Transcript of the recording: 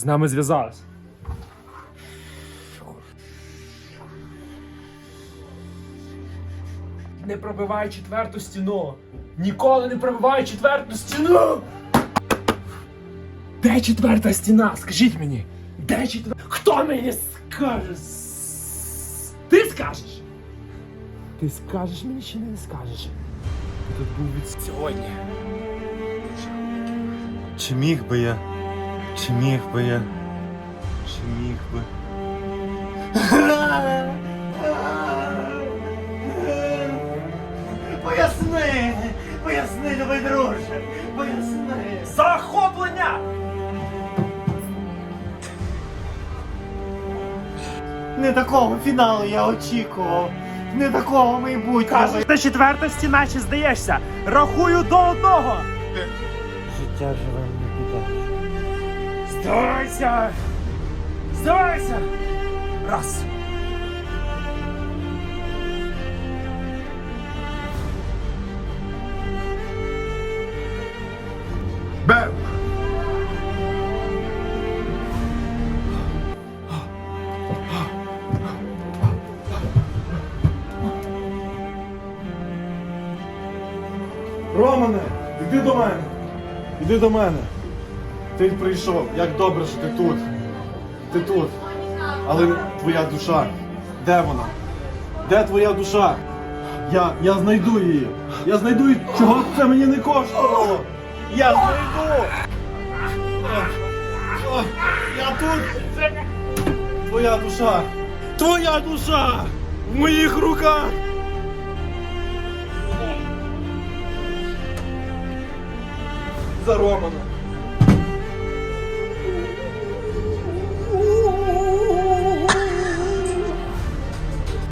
з нами зв'язалась. Не пробивай четверту стіну. Ніколи не пробивай четверту стіну. Де четверта стіна? Скажіть мені. Де четверта? Хто мені скаже? Ти скажеш? Ти скажеш мені чи не скажеш? Тут був від сьогодні. Чи міг би я? Чи міг би я? Чи міг би? Поясни! Поясни, любий друже! Поясни! Захоплення! Не такого фіналу я очікував! Не такого майбутнього! Кажеш, ти четверта стіна чи здаєшся? Рахую до одного! Життя живе не піде. Здавайся! Здавайся! Раз. Бем! Романе, іди до мене. Іди до мене. Ти прийшов. Як добре, що ти тут. Ти тут. Але твоя душа. Де вона? Де твоя душа? Я, я знайду її. Я знайду її. Чого це мені не коштувало? Я знайду. Я тут. Твоя душа. Твоя душа. В моїх руках. За Романа.